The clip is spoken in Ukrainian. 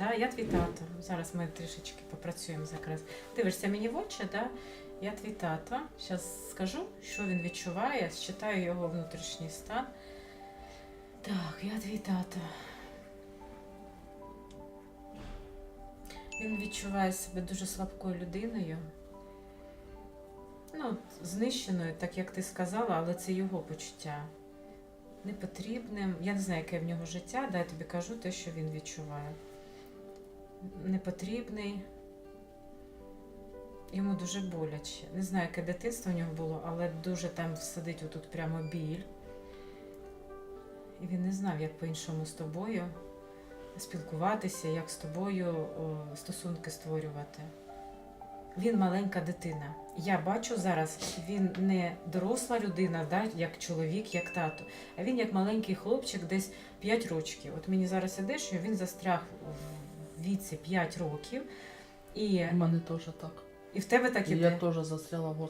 Да? Я твій тато. Зараз ми трішечки попрацюємо якраз. Дивишся мені в очі, да? я твій тато. Зараз скажу, що він відчуває, считаю його внутрішній стан. Так, я твій тато. Він відчуває себе дуже слабкою людиною. Ну, знищеною, так як ти сказала, але це його почуття. Непотрібним. Я не знаю, яке в нього життя, да, я тобі кажу те, що він відчуває. Непотрібний. Йому дуже боляче. Не знаю, яке дитинство в нього було, але дуже там сидить отут прямо біль. І він не знав, як по-іншому з тобою спілкуватися, як з тобою о, стосунки створювати. Він маленька дитина. Я бачу зараз, він не доросла людина, да, як чоловік, як тато, а він як маленький хлопчик, десь 5 років. От мені зараз іде, що він застряг віці 5 років, і, У мене теж так. і в тебе так І іде. я теж застряла в